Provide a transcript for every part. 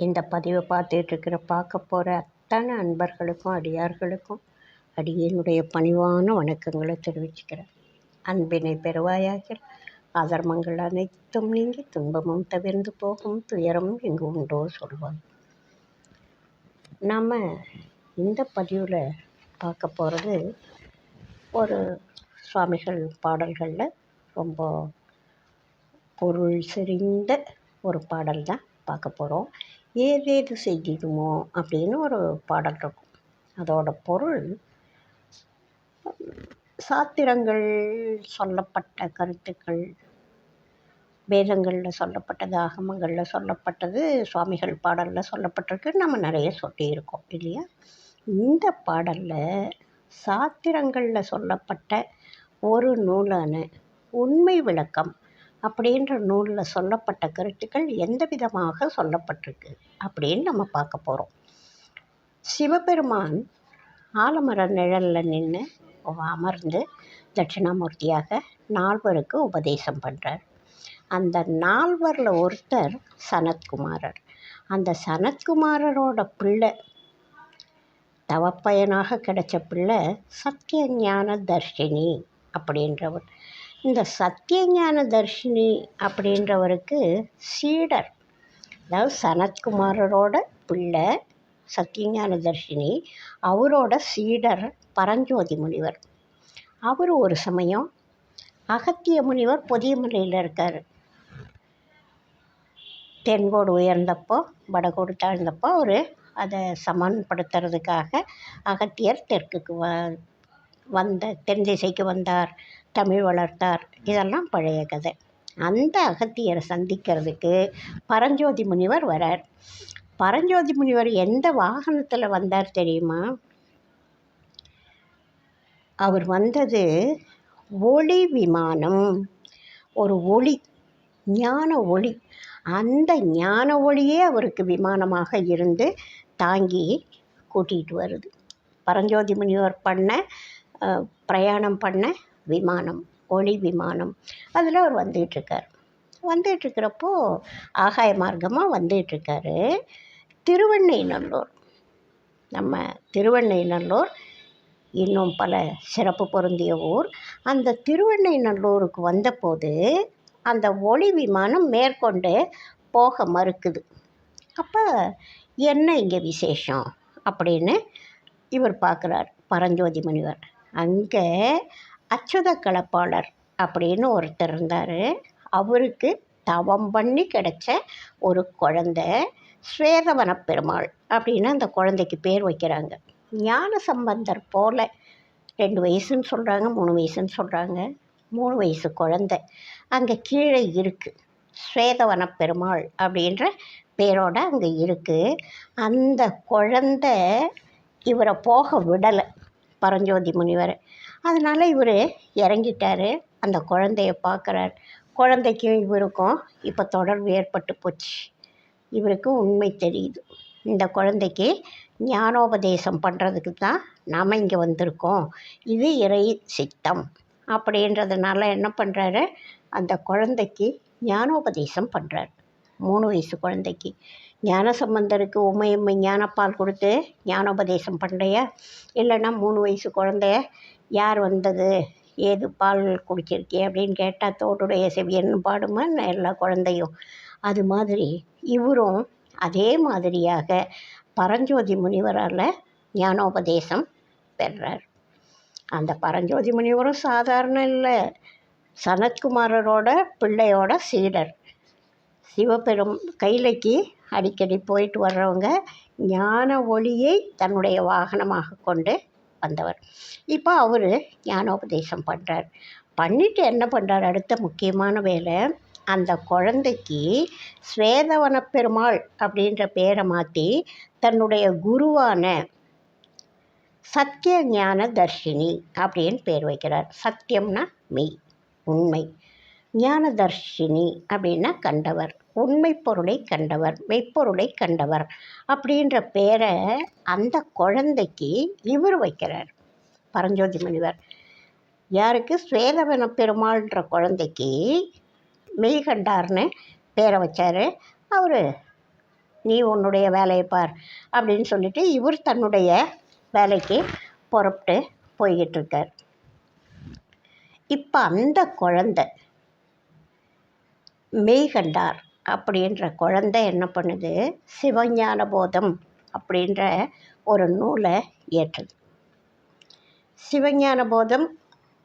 இந்த பதிவை பார்த்துட்ருக்கிற பார்க்க போகிற அத்தனை அன்பர்களுக்கும் அடியார்களுக்கும் அடியனுடைய பணிவான வணக்கங்களை தெரிவிச்சுக்கிறேன். அன்பினை பெறுவாயாகிற அதர்மங்கள் அனைத்தும் நீங்கி துன்பமும் தவிர்ந்து போகும் துயரமும் எங்கு உண்டோ சொல்வாங்க நம்ம இந்த பதிவில் பார்க்க போகிறது ஒரு சுவாமிகள் பாடல்களில் ரொம்ப பொருள் செறிந்த ஒரு பாடல் தான் பார்க்க போகிறோம் ஏதேது செய்திடுமோ அப்படின்னு ஒரு பாடல் இருக்கும். அதோட பொருள் சாத்திரங்கள் சொல்லப்பட்ட கருத்துக்கள் வேதங்களில் சொல்லப்பட்டது ஆகமங்களில் சொல்லப்பட்டது சுவாமிகள் பாடலில் சொல்லப்பட்டிருக்கு நம்ம நிறைய சொல்லியிருக்கோம் இல்லையா? இந்த பாடலில் சாத்திரங்களில் சொல்லப்பட்ட ஒரு நூலான உண்மை விளக்கம் அப்படின்ற நூலில் சொல்லப்பட்ட கருத்துக்கள் எந்த விதமாக சொல்லப்பட்டிருக்கு அப்படின்னு நம்ம பார்க்க போகிறோம் சிவபெருமான் ஆலமர நிழலில் நின்று அமர்ந்து தட்சிணாமூர்த்தியாக நால்வருக்கு உபதேசம் பண்ணுறார் அந்த நால்வரில் ஒருத்தர் சனத்குமாரர். அந்த சனத்குமாரரோட பிள்ளை தவப்பயனாக கிடைச்ச பிள்ளை சத்திய ஞான தர்ஷினி அப்படின்றவர். இந்த சத்தியஞான தர்ஷினி அப்படின்றவருக்கு சீடர். அதாவது சனத்குமாரரோட பிள்ளை சத்தியஞான தர்ஷினி அவரோட சீடர் பரஞ்சோதி முனிவர். அவர் ஒரு சமயம் அகத்திய முனிவர் பொதியமலையில் இருக்கார். தென்கோடு உயர்ந்தப்போ வடகோடு தாழ்ந்தப்போ அவர் அதை சமன்படுத்துறதுக்காக அகத்தியர் தெற்குக்கு வ வந்த தென் திசைக்கு வந்தார். தமிழ் வளர்த்தார். இதெல்லாம் பழைய கதை. அந்த அகத்தியரை சந்திக்கிறதுக்கு பரஞ்சோதி முனிவர் வரார். பரஞ்சோதி முனிவர் எந்த வாகனத்தில் வந்தார் தெரியுமா? அவர் வந்தது ஒளி விமானம். ஒரு ஒளி ஞான ஒளி. அந்த ஞான ஒளியே அவருக்கு விமானமாக இருந்து தாங்கி கூட்டிகிட்டு வருது. பரஞ்சோதி முனிவர் பண்ண பிரயாணம் பண்ண விமானம் ஒளி விமானம். அதில் அவர் வந்துகிட்ருக்கார் வந்துகிட்ருக்கிறப்போ ஆகாய மார்க்கமாக வந்துகிட்ருக்காரு திருவெண்ணைநல்லூர் நம்ம திருவெண்ணைநல்லூர் இன்னும் பல சிறப்பு பொருந்திய ஊர். அந்த திருவெண்ணைநல்லூருக்கு வந்தபோது அந்த ஒளி விமானம் மேற்கொண்டு போக மறுக்குது. அப்போ என்ன இங்கே விசேஷம் அப்படின்னு இவர் பார்க்குறார் பரஞ்சோதி முனிவர். அங்கே அச்சுத கலப்பாளர் அப்படின்னு ஒருத்தர் இருந்தார். அவருக்கு தவம் பண்ணி கிடைச்ச ஒரு குழந்த ஸ்வேதவன பெருமாள் அப்படின்னு அந்த குழந்தைக்கு பேர் வைக்கிறாங்க. ஞான சம்பந்தர் போல் ரெண்டு வயசுன்னு சொல்கிறாங்க மூணு வயசுன்னு சொல்கிறாங்க மூணு வயசு குழந்த. அங்கே கீழே இருக்குது ஸ்வேதவன பெருமாள் அப்படின்ற பேரோட அங்கே இருக்குது அந்த குழந்த இவரை போக விடலை பரஞ்சோதி முனிவர். அதனால் இவர் இறங்கிட்டார். அந்த குழந்தைய பார்க்குறார். குழந்தைக்கும் இவருக்கும் இப்போ தொடர்பு ஏற்பட்டு போச்சு. இவருக்கு உண்மை தெரியுது. இந்த குழந்தைக்கு ஞானோபதேசம் பண்ணுறதுக்கு தான் நாம் இங்கே வந்திருக்கோம். இது இறை சித்தம். அப்படின்றதுனால என்ன பண்ணுறாரு அந்த குழந்தைக்கு ஞானோபதேசம் பண்ணுறாரு மூணு வயசு குழந்தைக்கு. ஞான சம்பந்தருக்கு உமையம்மை ஞானப்பால் கொடுத்து ஞானோபதேசம் பண்ணுறையா இல்லைன்னா மூணு வயசு குழந்தைய யார் வந்தது? ஏது பால் குடிச்சிருக்கே அப்படின்னு கேட்டால் தோட்டுடைய செவியன் பாடுமா எல்லா குழந்தையும் அது மாதிரி இவரும் அதே மாதிரியாக பரஞ்சோதி முனிவரால் ஞானோபதேசம் பெறார் அந்த பரஞ்சோதி முனிவரும் சாதாரண இல்லை. சனத்குமாரரோட பிள்ளையோட சீடர். சிவபெரும் கைலைக்கு அடிக்கடி போயிட்டு வர்றவங்க ஞான ஒளியை தன்னுடைய வாகனமாக கொண்டு வந்தவர். இப்போ அவர் ஞானோபதேசம் பண்ணுறார் பண்ணிவிட்டு என்ன பண்ணுறார் அடுத்த முக்கியமான வேலை அந்த குழந்தைக்கு ஸ்வேதவன பெருமாள் அப்படின்ற பேரை மாற்றி தன்னுடைய குருவான சத்திய ஞான தர்ஷினி அப்படின்னு பேர் வைக்கிறார். சத்தியம்னா மெய் உண்மை. ஞான தர்ஷினி அப்படின்னா கண்டவர். உண்மை பொருளை கண்டவர் மெய்ப்பொருளை கண்டவர் அப்படின்ற பேரை அந்த குழந்தைக்கு இவர் வைக்கிறார். பரஞ்சோதி முனிவர் யாருக்கு? சுவேதவன பெருமாள்ன்ற குழந்தைக்கு மெய்கண்டார்னு பேரை வச்சார். அவர் நீ உன்னுடைய வேலையை பார் அப்படின்னு சொல்லிட்டு இவர் தன்னுடைய வேலைக்கு புறப்பட்டு போய்கிட்டு இருக்கார் இப்போ அந்த குழந்தை மெய்கண்டார் அப்படின்ற குழந்தை என்ன பண்ணுது? சிவஞான போதம் அப்படின்ற ஒரு நூலை ஏற்றுது. சிவஞான போதம்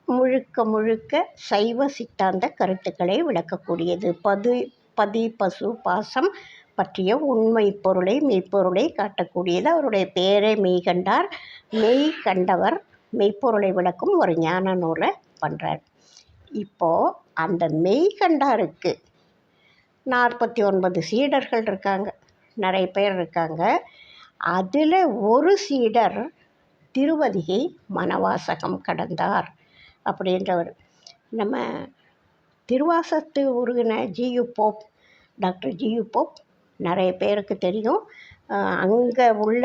முழுக்க முழுக்க சைவ சித்தாந்த கருத்துக்களை விளக்கக்கூடியது. பது பதி பசு பாசம் பற்றிய உண்மை பொருளை மெய்ப்பொருளை காட்டக்கூடியது. அவருடைய பேரே மெய்கண்டார் மெய் கண்டவர் மெய்ப்பொருளை விளக்கும் ஒரு ஞான நூலை பண்ணுறார் இப்போது அந்த மெய்கண்டாருக்கு நாற்பத்தி ஒன்பது சீடர்கள் இருக்காங்க. நிறைய பேர் இருக்காங்க. அதில் ஒரு சீடர் திருவதியை மனவாசகம் கடந்தார் அப்படின்றவர். நம்ம திருவாசத்து உருகின G U Pope doctor G U Pope நிறைய பேருக்கு தெரியும். அங்கே உள்ள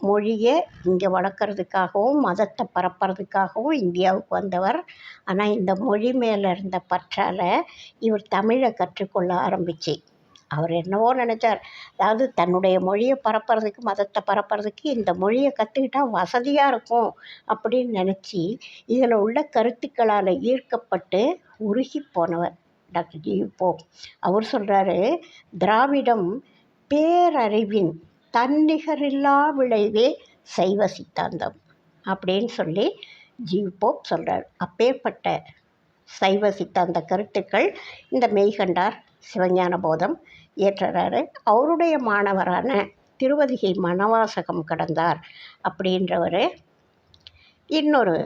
மொழியை இங்கே வளர்க்குறதுக்காகவும் மதத்தை பரப்புறதுக்காகவும் இந்தியாவுக்கு வந்தவர். ஆனால் இந்த மொழி மேலே இருந்த பற்றால் இவர் தமிழை கற்றுக்கொள்ள ஆரம்பிச்சு. அவர் என்னவோ நினச்சார். அதாவது தன்னுடைய மொழியை பரப்புறதுக்கு மதத்தை பரப்புறதுக்கு இந்த மொழியை கற்றுக்கிட்டா வசதியாக இருக்கும் அப்படின்னு நினச்சி இதில் உள்ள கருத்துக்களால் ஈர்க்கப்பட்டு உருகி போனவர் டாக்டர் ஜி. போ. அவர் சொல்கிறாரு திராவிடம் பேரறிவின் தன்னிகரில்லா விளைவே சைவ சித்தாந்தம் அப்படின்னு சொல்லி ஜீவ் போப் சொல்கிறார் அப்பேற்பட்ட சைவ சித்தாந்த கருத்துக்கள் இந்த மெய்கண்டார் சிவஞான போதம் ஏற்றுறாரு அவருடைய மாணவரான திருவதிகை மணவாசகம் கடந்தார் அப்படின்றவர் இன்னொரு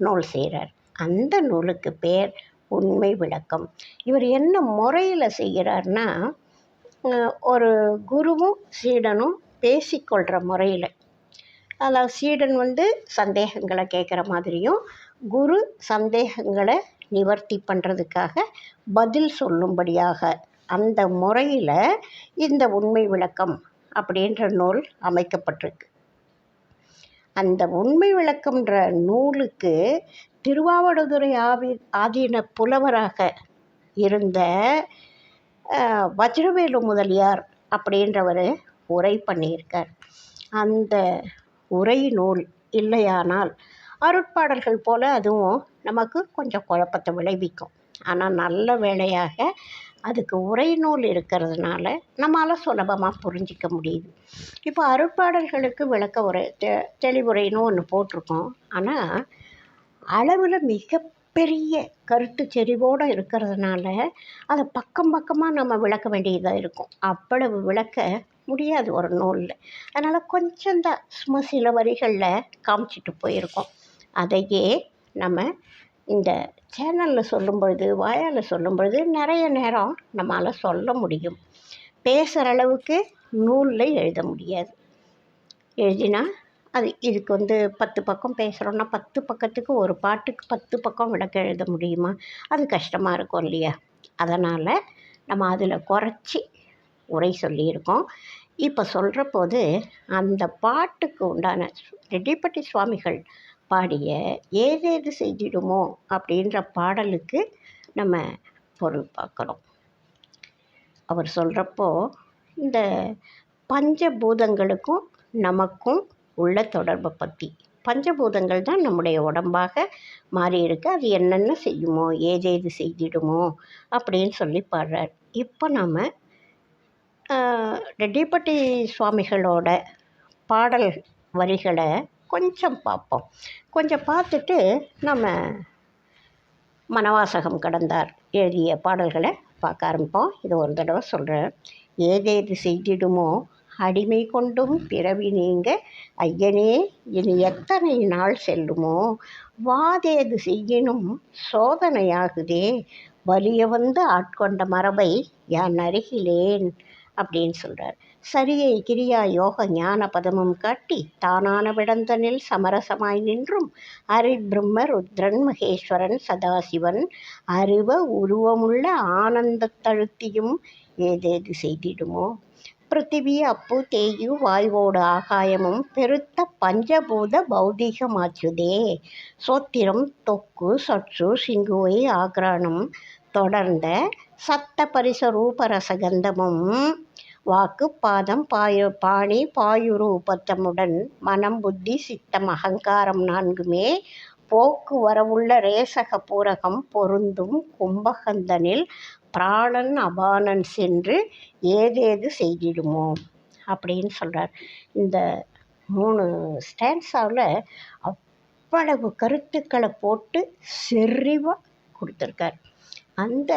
நூல் செய்கிறார் அந்த நூலுக்கு பேர் உண்மை விளக்கம். இவர் என்ன முறையில் செய்கிறார்னா ஒரு குருவும் சீடனும் பேசிக்கொள்கிற முறையில். அதாவது சீடன் வந்து சந்தேகங்களை கேட்குற மாதிரியும் குரு சந்தேகங்களை நிவர்த்தி பண்ணுறதுக்காக பதில் சொல்லும்படியாக அந்த முறையில் இந்த உண்மை விளக்கம் அப்படின்ற நூல் அமைக்கப்பட்டிருக்கு. அந்த உண்மை விளக்கம்ன்ற நூலுக்கு திருவாவடுதுறை ஆவி ஆதீன புலவராக இருந்த வஜ்ரவேலு முதலியார் அப்படின்றவர் உரை பண்ணியிருக்கார். அந்த உரை நூல் இல்லையானால் அருட்பாடல்கள் போல் அதுவும் நமக்கு கொஞ்சம் குழப்பத்தை விளைவிக்கும். ஆனால் நல்ல வேளையாக அதுக்கு உரை நூல் இருக்கிறதுனால நம்மளால் சுலபமாக புரிஞ்சிக்க முடியுது. இப்போ அருட்பாடல்களுக்கு விளக்க உரை தெ தெளிவுரைன்னு ஒன்று போட்டிருக்கோம். ஆனால் அளவில் மிக பெரிய கருத்து செறிவோடு இருக்கிறதுனால அதை பக்கம் பக்கமாக நம்ம விளக்க வேண்டியதாக இருக்கும். அவ்வளவு விளக்க முடியாது ஒரு நூலில். அதனால் கொஞ்சம்தான் சும்மா சில வரிகளில் காமிச்சிட்டு போயிருக்கோம். அதையே நம்ம இந்த சேனலில் சொல்லும்பொழுது வாயால் சொல்லும் பொழுது நிறைய நேரம் நம்மளால் சொல்ல முடியும். பேசுகிற அளவுக்கு நூலில் எழுத முடியாது. எழுதினா அது இதுக்கு வந்து பத்து பக்கம் பேசுகிறோன்னா பத்து பக்கத்துக்கு ஒரு பாட்டுக்கு பத்து பக்கம் விளக்க எழுத முடியுமா? அது கஷ்டமாக இருக்கும் இல்லையா? அதனால் நம்ம அதில் குறைச்சி உரை சொல்லியிருக்கோம். இப்போ சொல்கிற போது அந்த பாட்டுக்கு உண்டான ரெட்டிப்பட்டி சுவாமிகள் பாடிய ஏதேது செய்திடுமோ அப்படின்ற பாடலுக்கு நம்ம பொருள் பார்க்குறோம். அவர் சொல்கிறப்போ இந்த பஞ்சபூதங்களுக்கும் நமக்கும் உள்ள தொடர்பை பற்றி பஞ்சபூதங்கள் தான் நம்முடைய உடம்பாக மாறியிருக்கு. அது என்னென்ன செய்யுமோ ஏதேது செய்திடுமோ அப்படின்னு சொல்லி பாடுறார். இப்போ நம்ம ரெட்டிப்பட்டி சுவாமிகளோட பாடல் வரிகளை கொஞ்சம் பார்ப்போம். கொஞ்சம் பார்த்துட்டு நம்ம மனவாசகம் கடந்தார் எழுதிய பாடல்களை பார்க்க ஆரம்பிப்போம். இது ஒரு தடவை சொல்கிறேன் ஏதேது செய்திடுமோ அடிமை கொண்டும் பிறவி நீங்க. ஐயனே இனி எத்தனை நாள் செல்லுமோ? வாதேது செய்யினும் சோதனையாகுதே. வலிய வந்து ஆட்கொண்ட மரபை யான் அருகிலேன்? அப்படின்னு சொல்கிறார் சரியை கிரியா யோக ஞான பதமும் காட்டி தானான விடந்தனில் சமரசமாய் நின்றும் அரி பிரம்ம ருத்ரன் மகேஸ்வரன் சதாசிவன் அருவ உருவமுள்ள ஆனந்தத்தழுத்தியும் ஏதேது செய்திடுமோ? பிருத்திவி அப்பு தேயு வாயுவோடு ஆகாயமும் பெருத்த பஞ்சபூத பௌதிகமாச்சுதே. சோத்திரம் தொக்கு சற்று சிங்குவை ஆக்ரானம் தொடர்ந்த சத்த பரிச ரூபரசகந்தமும் வாக்கு பாதம் பாயு பாணி பாயுரு உபத்தமுடன் மனம் புத்தி சித்தம் அகங்காரம் நான்குமே போக்கு வரவுள்ள ரேசக பூரகம் பொருந்தும் கும்பகந்தனில் பிராணன் அபானன் சென்று ஏதேது செய்திடுமோ? அப்படின்னு சொல்கிறார் இந்த மூணு ஸ்டான்ஸாவில் அவ்வளவு கருத்துக்களை போட்டு செறிவாக கொடுத்துருக்கார். அந்த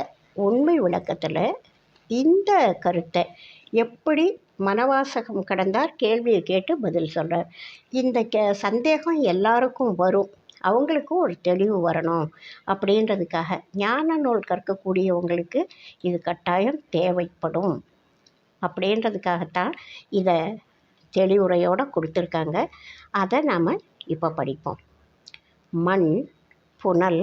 உண்மை விளக்கத்தில் இந்த கருத்தை எப்படி மனவாசகம் கடந்தார் கேள்வியை கேட்டு பதில் சொல்கிறார் இந்த கே சந்தேகம் எல்லாருக்கும் வரும். அவங்களுக்கும் ஒரு தெளிவு வரணும். அப்படின்றதுக்காக ஞான நூல் கற்கக்கூடியவங்களுக்கு இது கட்டாயம் தேவைப்படும். அப்படின்றதுக்காகத்தான் இதை தெளிவுரையோடு கொடுத்துருக்காங்க. அதை நாம் இப்போ படிப்போம். மண் புனல்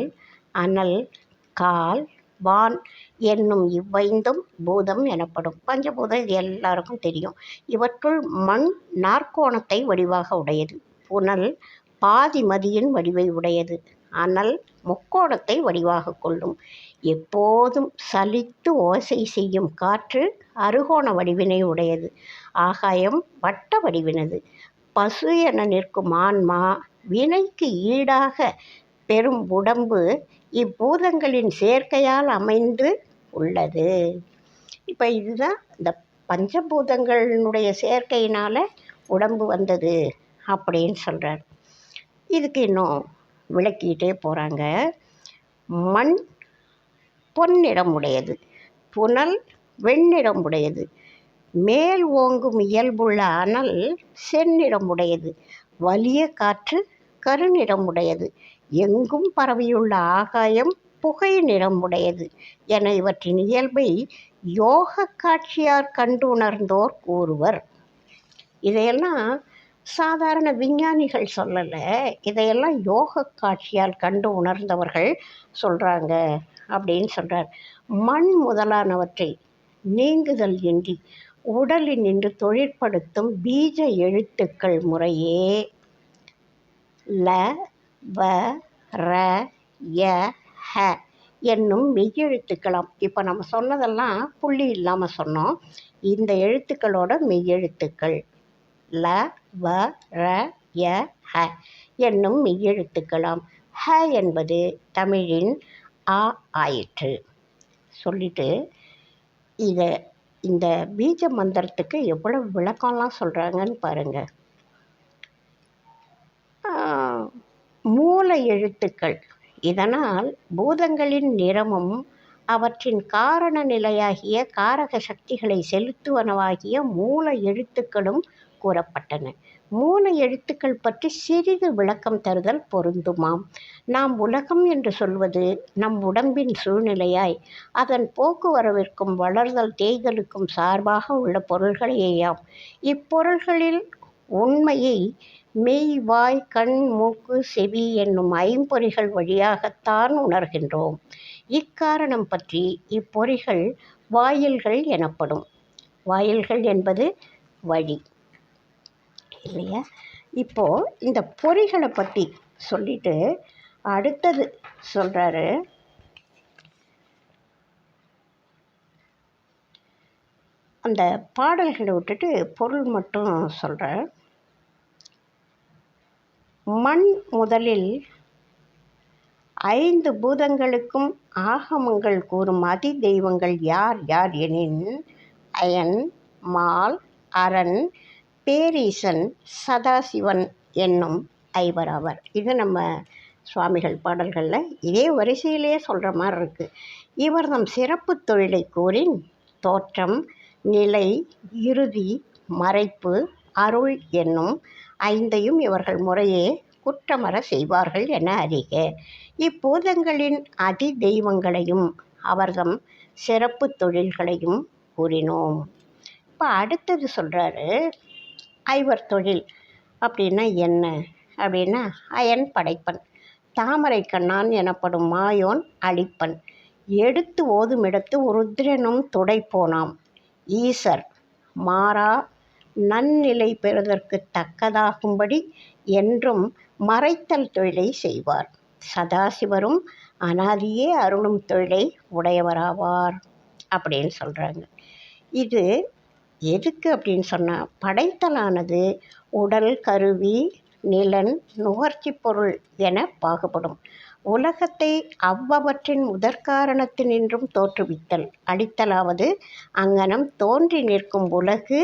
அனல் கால் வான் என்னும் இவ்வைந்தும் பூதம் எனப்படும். பஞ்சபூதம் இது எல்லாருக்கும் தெரியும். இவற்றுள் மண் நாற்கோணத்தை வடிவாக உடையது. புனல் பாதி மதியின் வடிவை உடையது. அனல் முக்கோணத்தை வடிவாக கொள்ளும். எப்போதும் சலித்து ஓசை செய்யும் காற்று அறுகோண வடிவினை உடையது. ஆகாயம் வட்ட வடிவினது. பசு என நிற்கும் ஆன்மா வினைக்கு ஈடாக பெரும் உடம்பு இப்பூதங்களின் சேர்க்கையால் அமைந்து உள்ளது. இப்போ இதுதான் இந்த பஞ்சபூதங்களினுடைய சேர்க்கையினால் உடம்பு வந்தது அப்படின்னு சொல்கிறார் இதுக்கு இன்னும் விளக்கிட்டே போகிறாங்க மண் பொன்னிறம் உடையது புனல் வெண்ணிறம் உடையது மேல் ஓங்கும் இயல்புள்ள அனல் செந்நிறம் உடையது வலிய காற்று கருநிறம் உடையது எங்கும் பரவியுள்ள ஆகாயம் புகை நிறம் உடையது என இவற்றின் இயல்பை யோக காட்சியார் கண்டு உணர்ந்தோர் கூறுவர். இதையெல்லாம் சாதாரண விஞ்ஞானிகள் சொல்லலை. இதையெல்லாம் யோக காட்சியால் கண்டு உணர்ந்தவர்கள் சொல்கிறாங்க அப்படின்னு சொல்கிறார் மண் முதலானவற்றை நீங்குதல் இன்றி உடலில் நின்று தொழிற்படுத்தும் பீஜ எழுத்துக்கள் முறையே ல வ ர ய ஹ என்னும் மெய்யெழுத்துக்களாம். இப்போ நம்ம சொன்னதெல்லாம் புள்ளி இல்லாமல் சொன்னோம். இந்த எழுத்துக்களோட மெய்யெழுத்துக்கள். ல வ ர ய ஹ என்னும் மெய்யெழுத்துக்களாம். ஹ என்பது தமிழின் ஆ ஆயிற்று. சொல்லிட்டு இதை இந்த பீஜ மந்திரத்துக்கு எவ்வளவு விளக்கம்லாம் சொல்கிறாங்கன்னு பாருங்கள் மூல எழுத்துக்கள். இதனால் பூதங்களின் நிறமும் அவற்றின் காரண நிலையாகிய காரக சக்திகளை செலுத்துவனவாகிய மூல எழுத்துக்களும் கூறப்பட்டன. மூல எழுத்துக்கள் பற்றி சிறிது விளக்கம் தருதல் பொருந்துமாம். நாம் உலகம் என்று சொல்வது நம் உடம்பின் சூழ்நிலையாய் அதன் போக்குவரவிற்கும் வளர்தல் தேய்தலுக்கும் சார்பாக உள்ள பொருள்களேயாம் இப்பொருள்களில் உண்மையை மெய் வாய் கண் மூக்கு செவி என்னும் ஐம்பொறிகள் வழியாகத்தான் உணர்கின்றோம். இக்காரணம் பற்றி இப்பொறிகள் வாயில்கள் எனப்படும். வாயில்கள் என்பது வழி. இல்லையா? இப்போது இந்த பொறிகளை பற்றி சொல்லிட்டு அடுத்தது சொல்கிறாரு அந்த பாடல்களை விட்டுட்டு பொருள் மட்டும் சொல்கிறேன் மண் முதலில் ஐந்து பூதங்களுக்கும் ஆகமங்கள் கூறும் அதி தெய்வங்கள் யார் யார் எனின்? அயன் மால் அரண் பேரீசன் சதாசிவன் என்னும் ஐவர் அவர் இது நம்ம சுவாமிகள் பாடல்களில் இதே வரிசையிலேயே சொல்கிற மாதிரி இருக்குது இவர் நம் சிறப்பு தொழிலை கூறின் தோற்றம் நிலை இறுதி மறைப்பு அருள் என்னும் ஐந்தையும் இவர்கள் முறையே குற்றமர செய்வார்கள் என அறிக. இப்பூதங்களின் அதி தெய்வங்களையும் அவர்தம் சிறப்பு தொழில்களையும் கூறினோம். இப்போ அடுத்தது சொல்கிறாரு ஐவர் தொழில் அப்படின்னா என்ன? அப்படின்னா அயன் படைப்பன். தாமரை கண்ணான் எனப்படும் மாயோன் அழிப்பன். எடுத்து ஓதுமிடத்து ருத்ரனும் துடைப்போனாம் ஈசர் மாறா நன்னிலை பெறுவதற்கு தக்கதாகும்படி என்றும் மறைத்தல் தொழிலை செய்வார். சதாசிவரும் அனாதியே அருளும் தொழிலை உடையவராவார் அப்படின்னு சொல்கிறாங்க இது எதுக்கு அப்படின்னு சொன்னால் படைத்தலானது உடல் கருவி நிலன் நுகர்ச்சி பொருள் என பாகுபடும். உலகத்தை அவ்வவற்றின் முதற்காரணத்தினின்றும் தோற்றுவித்தல். அடித்தலாவது அங்கனம் தோன்றி நிற்கும் உலகு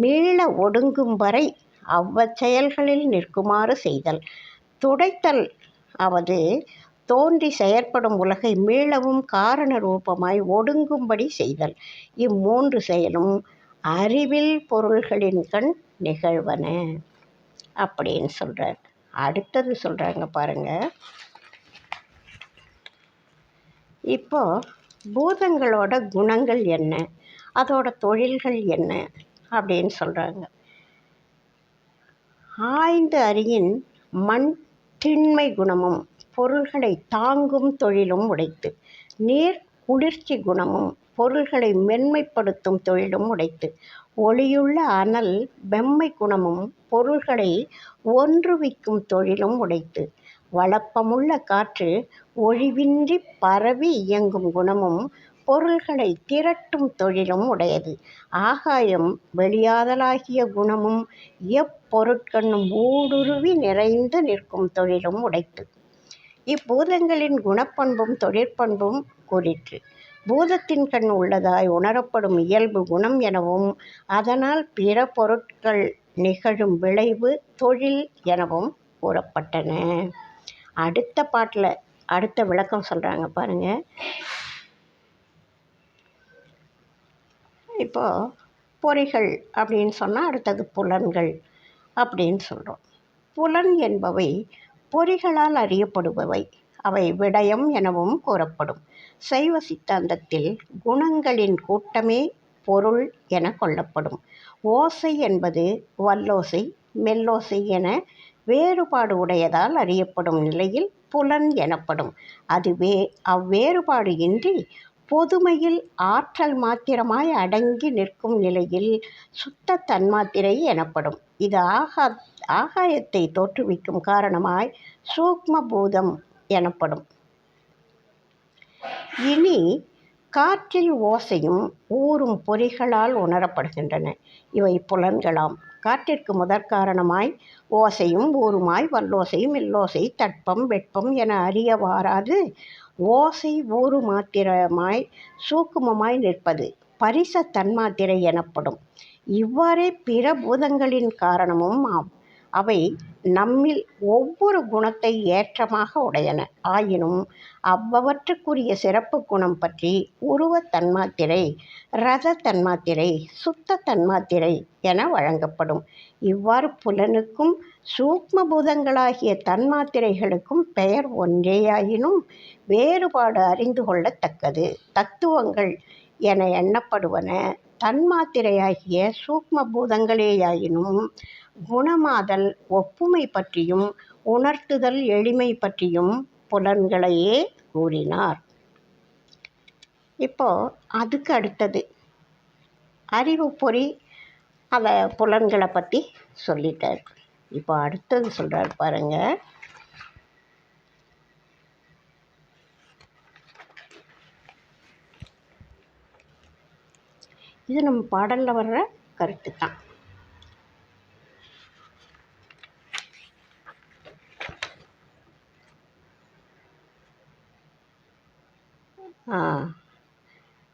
மீள ஒடுங்கும் வரை அவ்வச்செயல்களில் நிற்குமாறு செய்தல். துடைத்தல் அவது தோன்றி செயற்படும் உலகை மீளவும் காரண ரூபமாய் ஒடுங்கும்படி செய்தல். இம்மூன்று செயலும் அறிவில் பொருள்களின் கண் நிகழ்வன அப்படின்னு சொல்கிறார் அடுத்தது சொல்கிறாங்க பாருங்கள் இப்போது பூதங்களோட குணங்கள் என்ன? அதோட தொழில்கள் என்ன? அப்படின்னு சொல்கிறாங்க ஆய்ந்து அறியின் மண் திண்மை குணமும் பொருள்களை தாங்கும் தொழிலும் உடைத்து நீர் குளிர்ச்சி குணமும் பொருள்களை மென்மைப்படுத்தும் தொழிலும் உடைத்து ஒளியுள்ள அனல் வெம்மை குணமும் பொருள்களை ஒன்றுவிக்கும் தொழிலும் உடைத்து வளப்பமுள்ள காற்று ஒழிவின்றி பரவி இயங்கும் குணமும் பொருள்களை திரட்டும் தொழிலும் உடையது. ஆகாயம் வெளியாதலாகிய குணமும் எப்பொருட்கண்ணும் ஊடுருவி நிறைந்து நிற்கும் தொழிலும் உடைத்து இப்பூதங்களின் குணப்பண்பும் தொழிற்பண்பும் கூறிற்று. பூதத்தின் கண் உள்ளதாய் உணரப்படும் இயல்பு குணம் எனவும் அதனால் பிற பொருட்கள் நிகழும் விளைவு தொழில் எனவும் கூறப்பட்டன. அடுத்த பாட்டில் அடுத்த விளக்கம் சொல்கிறாங்க பாருங்கள் இப்போது பொறிகள் அப்படின்னு சொன்னால் அடுத்தது புலன்கள் அப்படின்னு சொல்கிறோம் புலன் என்பவை பொறிகளால் அறியப்படுபவை. அவை விடயம் எனவும் கூறப்படும். சைவ சித்தாந்தத்தில் குணங்களின் கூட்டமே பொருள் என கொள்ளப்படும். ஓசை என்பது வல்லோசை மெல்லோசை என வேறுபாடு உடையதால் அறியப்படும் நிலையில் புலன் எனப்படும். அதுவே அவ்வேறுபாடு இன்றி பொதுமையில் ஆற்றல் மாத்திரமாய் அடங்கி நிற்கும் நிலையில் சுத்த தன்மாத்திரை எனப்படும். இது ஆகா ஆகாயத்தை தோற்றுவிக்கும் காரணமாய் சூக்ம பூதம் எனப்படும். இனி காற்றில் ஓசையும் ஊறும் பொறிகளால் உணரப்படுகின்றன. இவை புலன்களாம். காற்றிற்கு முதற்காரணமாய் ஓசையும் ஊருமாய் வல்லோசையும் இல்லோசை தட்பம் வெட்பம் என அறிய வாராது ஓசை ஊறு மாத்திரமாய் சூக்குமமாய் நிற்பது பரிச தன்மாத்திரை எனப்படும். இவ்வாறே பிற பூதங்களின் காரணமும் ஆம். அவை நம்மில் ஒவ்வொரு குணத்தை ஏற்றமாக உடையன. ஆயினும் அவ்வவற்றுக்குரிய சிறப்பு குணம் பற்றி உருவ தன்மாத்திரை ரத தன்மாத்திரை சுத்த தன்மாத்திரை என வழங்கப்படும். இவ்வாறு புலனுக்கும் சூக்ம பூதங்களாகிய தன்மாத்திரைகளுக்கும் பெயர் ஒன்றேயாயினும் வேறுபாடு அறிந்து கொள்ளத்தக்கது. தத்துவங்கள் என எண்ணப்படுவன. தன்மாத்திரையாகிய சூக்ம பூதங்களேயாயினும் குணமாதல் ஒப்புமை பற்றியும் உணர்த்துதல் எளிமை பற்றியும் புலன்களையே கூறினார். இப்போ அதுக்கு அடுத்தது. அறிவு பொறி அதை புலன்களை பற்றி சொல்லிட்டார். இப்போ அடுத்தது சொல்கிறார் பாருங்கள் இது நம்ம பாடலில் வர்ற கருத்து தான்.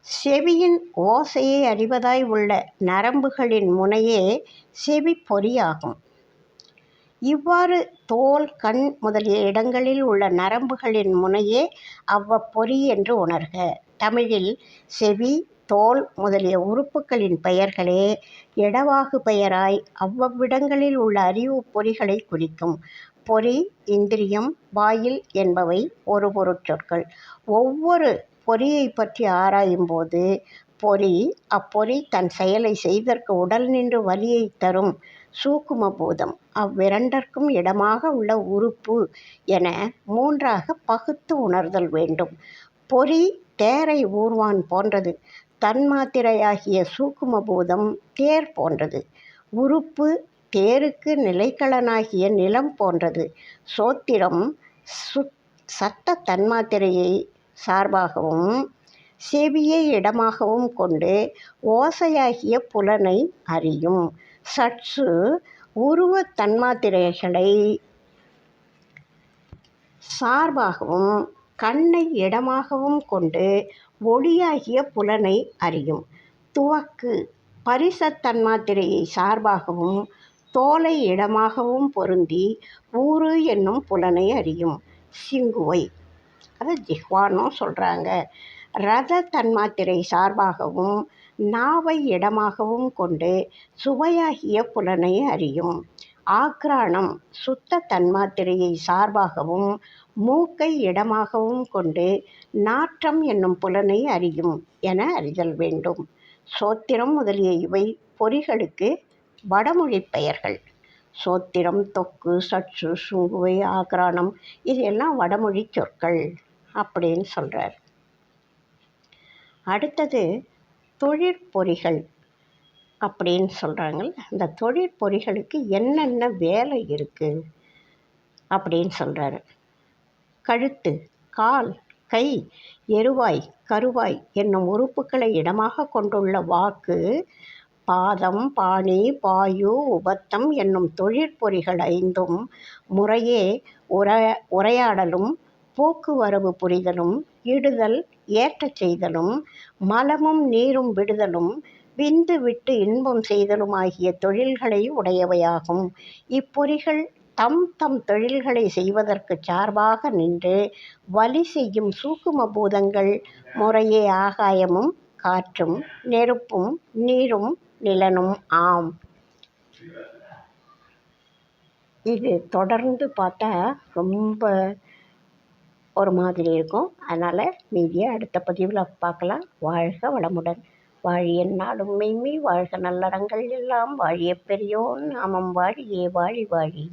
செவியின் ஓசையை அறிவதாய் உள்ள நரம்புகளின் முனையே செவி பொறியாகும். இவ்வாறு தோல் கண் முதலிய இடங்களில் உள்ள நரம்புகளின் முனையே அவ்வப்பொறி என்று உணர்க. தமிழில் செவி தோல் முதலிய உறுப்புகளின் பெயர்களே. இடவாகு பெயராய் அவ்வவ்விடங்களில் உள்ள அறிவு பொறிகளை குறிக்கும். பொறி இந்திரியம் வாயில் என்பவை ஒரு பொருட்சொற்கள் ஒவ்வொரு பொறியை பற்றி ஆராயும்போது பொறி அப்பொறி தன் செயலை செய்தற்கு உடல் நின்று வலியை தரும் சூக்கும பூதம். அவ்விரண்டற்கும் இடமாக உள்ள உறுப்பு என மூன்றாக பகுத்து உணர்தல் வேண்டும். பொறி தேரை ஊர்வான் போன்றது. தன்மாத்திரையாகிய சூக்குமபூதம் தேர் போன்றது உறுப்பு தேருக்கு நிலைக்களனாகிய நிலம் போன்றது சோத்திரம் சுத் சத்த தன்மாத்திரையை சார்பாகவும் செவியை இடமாகவும் கொண்டு ஓசையாகிய புலனை அறியும். சற்று உருவத் தன்மாத்திரைகளை சார்பாகவும் கண்ணை இடமாகவும் கொண்டு ஒளியாகிய புலனை அறியும். துவக்கு பரிசத் தன்மாத்திரையை சார்பாகவும் தோலை இடமாகவும் பொருந்தி ஊறு என்னும் புலனை அறியும். சிங்குவை அதை ஜிஹ்வானும் சொல்கிறாங்க ரத தன்மாத்திரை சார்பாகவும் நாவை இடமாகவும் கொண்டு சுவையாகிய புலனை அறியும். ஆக்ராணம் சுத்த தன்மாத்திரையை சார்பாகவும் மூக்கை இடமாகவும் கொண்டு நாற்றம் என்னும் புலனை அறியும் என அறிதல் வேண்டும். சோத்திரம் முதலிய இவை பொறிகளுக்கு வடமொழிப் பெயர்கள். சோத்திரம் தொக்கு சற்று சுங்குவை ஆக்ராணம் இது எல்லாம் வடமொழிச் சொற்கள் அப்படின்னு சொல்கிறார் அடுத்தது தொழிற்பொறிகள் அப்படின்னு சொல்றாங்கல்ல அந்த தொழிற்பொறிகளுக்கு என்னென்ன வேலை இருக்குது அப்படின்னு சொல்கிறாரு கழுத்து கால் கை எருவாய் கருவாய் என்னும் உறுப்புகளை இடமாக கொண்டுள்ள வாக்கு பாதம் பாணி பாயு உபத்தம் என்னும் தொழிற்பொறிகள் ஐந்தும் முறையே உரையாடலும் போக்குவரவு புரிதலும் இடுதல் ஏற்றச் செய்தலும் மலமும் நீரும் விடுதலும் விந்து விட்டு இன்பம் செய்தலும் ஆகிய தொழில்களை உடையவையாகும். இப்பொறிகள் தம் தம் தொழில்களை செய்வதற்குச் சார்பாக நின்று வலி செய்யும் சூக்கும பூதங்கள் முறையே ஆகாயமும் காற்றும் நெருப்பும் நீரும் நிலனும் ஆம். இது தொடர்ந்து பார்த்தா ரொம்ப ஒரு மாதிரி இருக்கும். அதனால் மீதியை அடுத்த பதிவில் பார்க்கலாம். வாழ்க வளமுடன்! வாழிய நாடும் மெய்மை வாழ்க நல்லடங்கள் எல்லாம் வாழிய பெரியோன் நாமம் வாழியே வாழி வாழி